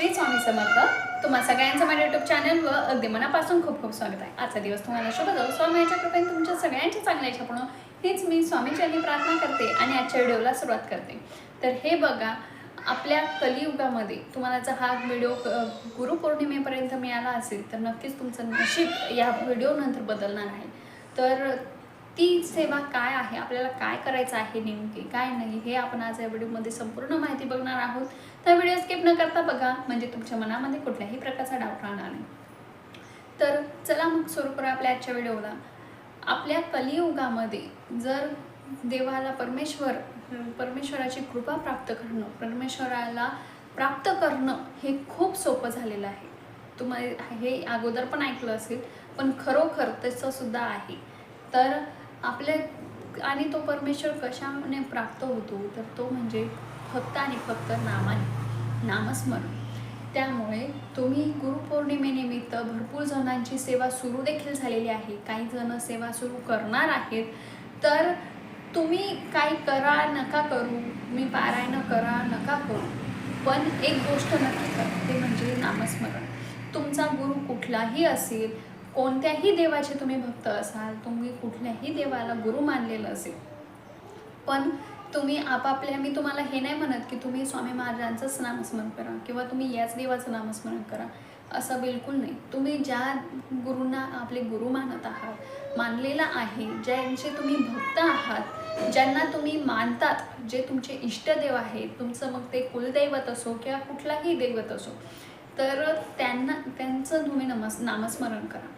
श्री स्वामी समर्थ. तुम्हा सगळ्यांचं माझ्या युट्यूब चॅनल व अगदी मनापासून खूप खूप स्वागत आहे. आजचा दिवस तुम्हाला शुभ जाऊ स्वामीच्या कृपेने तुमच्या सगळ्यांच्या चांगल्या इच्छा पूर्ण हीच मी स्वामीचरणी प्रार्थना करते आणि आजच्या व्हिडिओला सुरुवात करते. तर हे बघा आपल्या कलियुगामध्ये तुम्हाला जर हा व्हिडिओ अ, गुरुपौर्णिमेपर्यंत मिळाला असेल तर नक्कीच तुमचं नशीब या व्हिडिओनंतर बदलणार आहे. तर ती सेवा काय आहे? आपल्याला काय करायचं आहे नेमके? काय नाही? हे आपण आज या व्हिडिओमध्ये संपूर्ण माहिती बघणार आहोत. तर व्हिडिओ स्किप न करता बघा म्हणजे तुमच्या मनामध्ये कुठल्याही प्रकारचा डाऊट राहणार नाही. तर चला मग सुरू करूया आपल्या आजच्या व्हिडिओला. आपल्या कलियुगामध्ये जर देवाला परमेश्वर परमेश्वराची कृपा प्राप्त करणं परमेश्वराला प्राप्त करणं हे खूप सोपं झालेलं आहे. तुम्हाला हे अगोदर पण ऐकलं असेल पण खरोखर तसंसुद्धा आहे. तर आपल्या आणि तो परमेश्वर कशाने प्राप्त होतो तर तो म्हणजे फक्त आणि फक्त नामाने नामस्मरण. त्यामुळे तुम्ही गुरुपौर्णिमेनिमित्त भरपूर जणांची सेवा सुरू देखील झालेली आहे. काही जण सेवा सुरू करणार आहेत. तर तुम्ही काही करा नका करू. मी पारायणं करा नका करू. पण एक गोष्ट नक्की करा ते म्हणजे नामस्मरण. तुमचा गुरु कुठलाही असेल कोणत्याही देवाचे तुम्ही भक्त असाल तुम्ही कुठल्याही देवाला गुरु मानलेलं असेल पण तुम्ही आपापल्या मी तुम्हाला हे नाही म्हणत की तुम्ही स्वामी महाराजांचंच नामस्मरण करा किंवा तुम्ही याच देवाचं नामस्मरण करा असं बिलकुल नाही. तुम्ही ज्या गुरूंना आपले गुरु मानत आहात मानलेला आहे ज्यांचे तुम्ही भक्त आहात ज्यांना तुम्ही मानतात जे तुमचे इष्टदेव आहेत तुमचं मग ते कुलदैवत असो किंवा कुठलाही दैवत असो तर त्यांना त्यांचं तुम्ही नमस् नामस्मरण करा.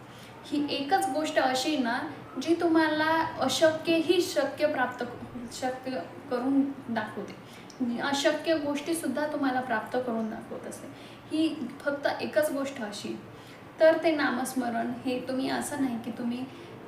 ही एकच गोष्ट अशी ना जी तुम्हाला अशक्यही शक्य प्राप्त शक्य करून दाखवते. अशक्य गोष्टीसुद्धा तुम्हाला प्राप्त करून दाखवत असते. ही फक्त एकच गोष्ट अशी तर ते नामस्मरण हे तुम्ही असं नाही की तुम्ही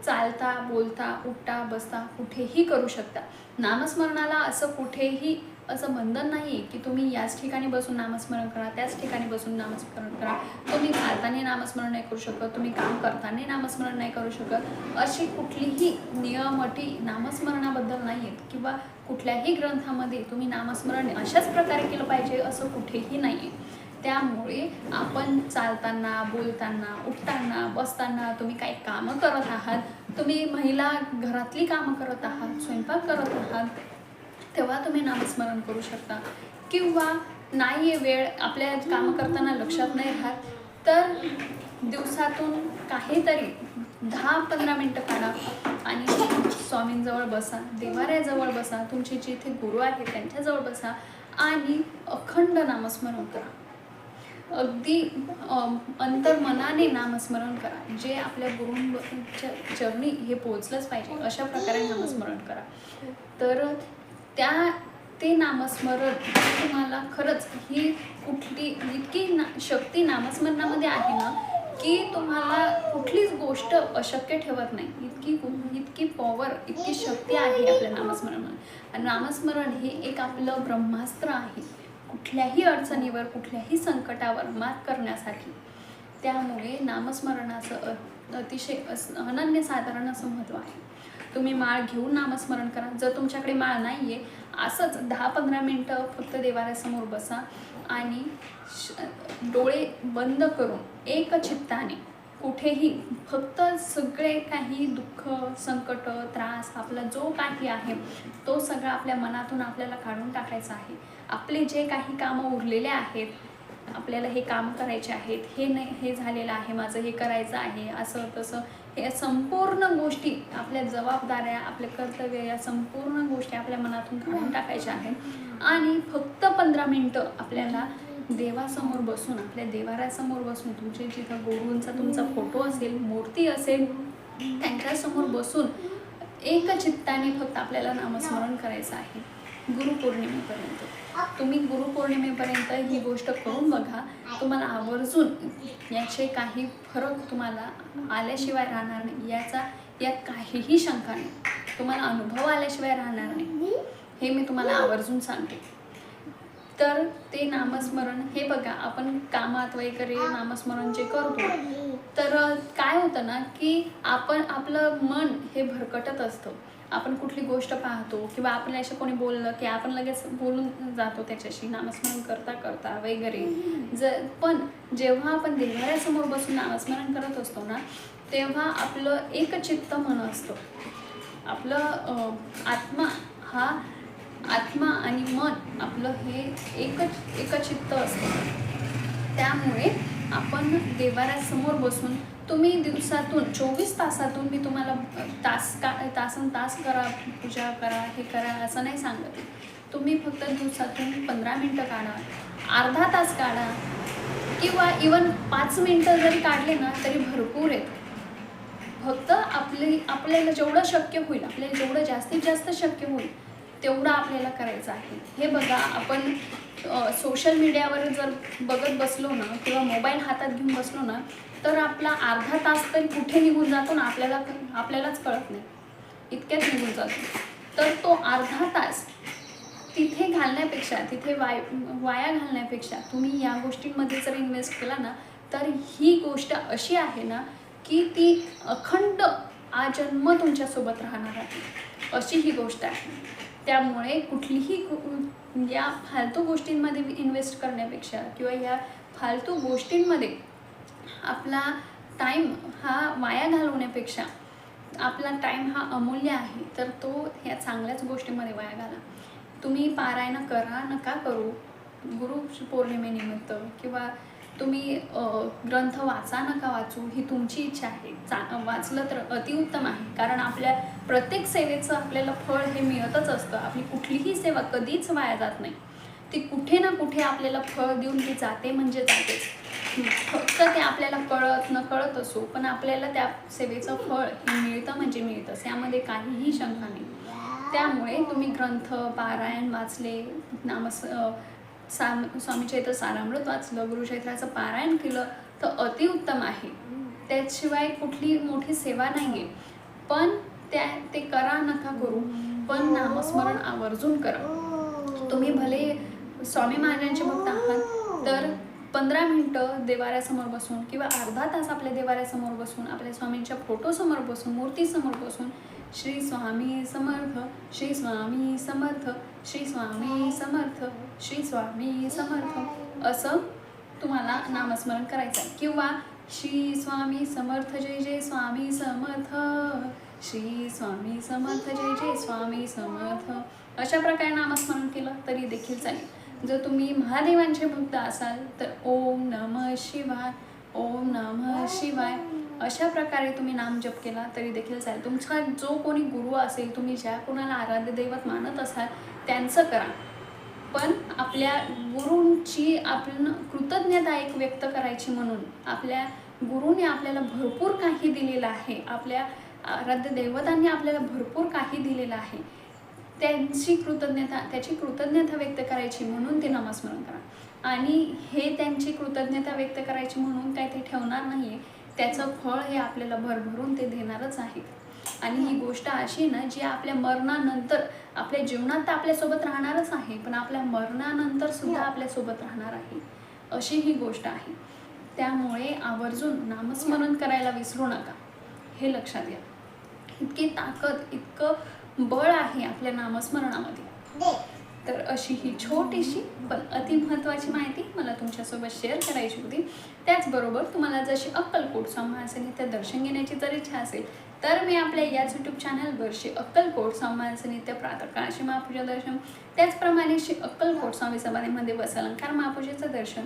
चालता बोलता उठता बसता कुठेही करू शकता. नामस्मरणाला असं कुठेही असं बंधन नाही आहे की तुम्ही याच ठिकाणी बसून नामस्मरण करा त्याच ठिकाणी बसून नामस्मरण करा. तुम्ही चालताना नामस्मरण नाही करू शकत तुम्ही काम करताना नामस्मरण नाही करू शकत. अशी कुठलीही नियमटी नामस्मरणाबद्दल नाही आहेत किंवा कुठल्याही ग्रंथामध्ये तुम्ही नामस्मरण अशाच प्रकारे केलं पाहिजे असं कुठेही नाही आहे त्यामुळे आपण चालताना बोलताना उठताना बसताना तुम्ही काही कामं करत आहात. तुम्ही महिला घरातली कामं करत आहात स्वयंपाक करत आहात. तेव्हा तुम्ही नामस्मरण करू शकता. किंवा नाही आहे वेळ आपल्या कामं करताना लक्षात नाही राहत तर दिवसातून काहीतरी दहा पंधरा मिनटं काढा आणि स्वामींजवळ बसा देवाऱ्याजवळ बसा तुमचे जिथे गुरु आहेत त्यांच्याजवळ बसा आणि अखंड नामस्मरण करा. अगदी अंतर्मनाने नामस्मरण करा. जे आपल्या गुरूंच्या चरणी हे पोचलंच पाहिजे अशा प्रकारे नामस्मरण करा. तर त्या ते नामस्मरण तुम्हाला खरंच ही कुठली इतकी ना शक्ती नामस्मरणामध्ये आहे ना की तुम्हाला कुठलीच गोष्ट अशक्य ठेवत नाही. इतकी इतकी पॉवर इतकी शक्ती आहे आपल्या नामस्मरणामध्ये. आणि नामस्मरण हे एक आपलं ब्रह्मास्त्र आहे. कुठल्याही अडचणीवर कुठल्याही संकटावर मात करण्यासाठी. त्यामुळे नामस्मरणाचं अतिशय अस अनन्यसाधारण असं महत्त्व आहे. तुम्ही माळ घेऊन नामस्मरण करा. जर तुमच्याकडे माळ नाही आहे असंच दहा पंधरा मिनटं फक्त देवाऱ्यासमोर बसा आणि श- डोळे बंद करून एक चित्ताने कुठेही फक्त सगळे काही दुःख संकट त्रास आपला जो काही आहे तो सगळा आपल्या मनातून आपल्याला काढून टाकायचा आहे. आपले जे काही कामं उरलेले आहेत आपल्याला हे काम करायचे आहेत हे नाही हे झालेलं आहे माझं हे करायचं आहे असं तसं या संपूर्ण गोष्टी आपल्या जबाबदाऱ्या आपले कर्तव्य या संपूर्ण गोष्टी आपल्या मनातून काढून टाकायच्या आहेत. आणि फक्त पंधरा मिनटं आपल्याला देवासमोर बसून आपल्या देवाऱ्यासमोर बसून तुमचे जिथं गुरुंचा तुमचा फोटो असेल मूर्ती असेल त्यांच्यासमोर बसून एक चित्ताने फक्त आपल्याला नामस्मरण करायचं आहे. गुरुपौर्णिमेपर्यंत. तुम्ही गुरुपौर्णिमेपर्यंत ही गोष्ट करून बघा. तुम्हाला आवर्जून याचे काही फरक तुम्हाला आल्याशिवाय राहणार नाही. याचा यात काहीही शंका नाही. तुम्हाला अनुभव आल्याशिवाय राहणार नाही. हे मी तुम्हाला आवर्जून सांगते. तर ते नामस्मरण हे बघा आपण कामात वगैरे नामस्मरण जे करतो तर काय होतं ना की आपण आपलं मन हे भरकटत असतं. आपण कुठली गोष्ट पाहतो किंवा आपल्याला असं कोणी बोललं की आपण लगेच बोलून जातो त्याच्याशी नामस्मरण करता करता वगैरे. जर पण जेव्हा आपण देवाऱ्यासमोर बसून नामस्मरण करत असतो ना तेव्हा आपलं एकचित्त मन असतं. आपलं आत्मा हा आत्मा आणि मन आपलं हे एकच एकचित्त असतं. त्यामुळे आपण देवाऱ्यासमोर बसून तुम्ही दिवसातून चोवीस तासातून मी तुम्हाला तास का तासन तास करा पूजा करा हे करा असं नाही सांगत. तुम्ही फक्त दिवसातून पंधरा मिनटं काढा अर्धा तास काढा किंवा इवन पाच मिनटं जरी काढले ना तरी भरपूर आहेत. फक्त आपली आपल्याला जेवढं शक्य होईल आपल्याला जेवढं जास्तीत जास्त शक्य होईल तेवढं आपल्याला करायचं आहे. हे बघा आपण सोशल मीडियावर जर बघत बसलो ना किंवा मोबाईल हातात घेऊन बसलो ना तर आपला अर्धा तास तरी कुठे निघून जातो ना आपल्याला आपल्यालाच कळत नाही. इतक्यात निघून जातो. तर तो अर्धा तास तिथे घालण्यापेक्षा तिथे वाय वाया घालण्यापेक्षा तुम्ही या गोष्टींमध्ये जर इन्व्हेस्ट केला ना तर ही गोष्ट अशी आहे ना की ती अखंड आजन्म तुमच्यासोबत राहणार आहे. अशी ही गोष्ट आहे. त्यामुळे कुठलीही या फालतू गोष्टींमध्ये इन्व्हेस्ट करण्यापेक्षा किंवा या फालतू गोष्टींमध्ये आपला टाईम हा वाया घालवण्यापेक्षा आपला टाईम हा अमूल्य आहे तर तो ह्या चांगल्याच गोष्टीमध्ये वाया घाला. तुम्ही पारायण करा नका करू. गुरु पौर्णिमेनिमित्त किंवा तुम्ही ग्रंथ वाचा नका वाचू ही तुमची इच्छा आहे. चा वाचलं तर अतिउत्तम आहे. कारण आपल्या प्रत्येक सेवेचं आपल्याला फळ हे मिळतच असतं. आपली कुठलीही सेवा कधीच वाया जात नाही. ती कुठे ना कुठे आपल्याला फळ देऊन ती जाते म्हणजे जातेच. फक्त ते आपल्याला कळत न कळत असो पण आपल्याला त्या सेवेचं फळ हे मिळतं म्हणजे मिळतंच. यामध्ये काहीही शंका नाही. त्यामुळे तुम्ही ग्रंथ पारायण वाचले नामस साम स्वामी चैत्र सारामृत वाचलं गुरुचैत्राचं पारायण केलं तर अतिउत्तम आहे. त्याशिवाय कुठली मोठी सेवा नाही आहे पण त्या ते करा नका करू पण नामस्मरण आवर्जून करा. तुम्ही भले स्वामी महाराजांचे भक्त आहात तर पंधरा मिनटं देवाऱ्यासमोर बसून किंवा अर्धा तास आपल्या देवाऱ्यासमोर बसून आपल्या स्वामींच्या फोटोसमोर बसून मूर्तीसमोर बसून श्री स्वामी समर्थ श्री स्वामी समर्थ श्री स्वामी समर्थ श्री स्वामी समर्थ असं तुम्हाला नामस्मरण करायचं आहे. किंवा श्री स्वामी समर्थ जय जय स्वामी समर्थ श्री स्वामी समर्थ जय जय स्वामी समर्थ अशा प्रकारे नामस्मरण केलं तरी देखील चालेल. जर तुम्ही महादेवांचे भक्त असाल तर ओम नम शिवाय ओम नम शिवाय अशा प्रकारे तुम्ही नाम जप केला तरी देखील चालेल. तुमचा जो कोणी गुरु असेल तुम्ही ज्या कोणाला आराध्य दैवत मानत असाल त्यांचं करा. पण आपल्या गुरूंची आपण कृतज्ञता एक व्यक्त करायची म्हणून आपल्या गुरुने आपल्याला भरपूर काही दिलेलं आहे. आपल्या आराध्य दैवतांनी आपल्याला भरपूर काही दिलेलं आहे. त्यांची कृतज्ञता त्याची कृतज्ञता व्यक्त करायची म्हणून ते नामस्मरण करा. आणि हे त्यांची कृतज्ञता व्यक्त करायची म्हणून काय ते ठेवणार नाही आहे त्याचं फळ हे आपल्याला भरभरून ते देणारच आहे. आणि ही गोष्ट अशी ना जी आपल्या मरणानंतर आपल्या जीवनात तर आपल्यासोबत राहणारच आहे पण आपल्या मरणानंतर सुद्धा आपल्यासोबत राहणार आहे. अशी ही गोष्ट आहे. त्यामुळे आवर्जून नामस्मरण करायला विसरू नका. हे लक्षात घ्या. इतकी ताकद इतकं बळ आहे आपल्या नामस्मरणामध्ये. तर अशी ही छोटीशी पण अति महत्वाची माहिती मला तुमच्यासोबत शेअर करायची होती. त्याचबरोबर तुम्हाला जशी अक्कलकोट संभासनित्य दर्शन घेण्याची जर इच्छा असेल तर मी आपल्या याच यूट्यूब चॅनलवर श्री अक्कलकोट संभासनित्य प्रातःकाळचे महापूजा दर्शन त्याचप्रमाणे श्री अक्कलकोट स्वामी समाधीमध्ये वसलंकार महापूजेचं दर्शन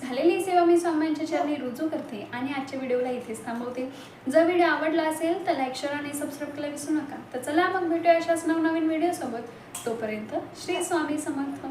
झालेली सेवा मी स्वामींच्या चरणी रुजू करते आणि आजच्या व्हिडिओला इथेच थांबवते. जर व्हिडिओ आवडला असेल तर लाईक शेअर आणि सबस्क्राईब करायला विसरू नका. तर चला मग भेटूया अशाच नवनवीन व्हिडिओसोबत. तोपर्यंत श्री स्वामी समर्थ.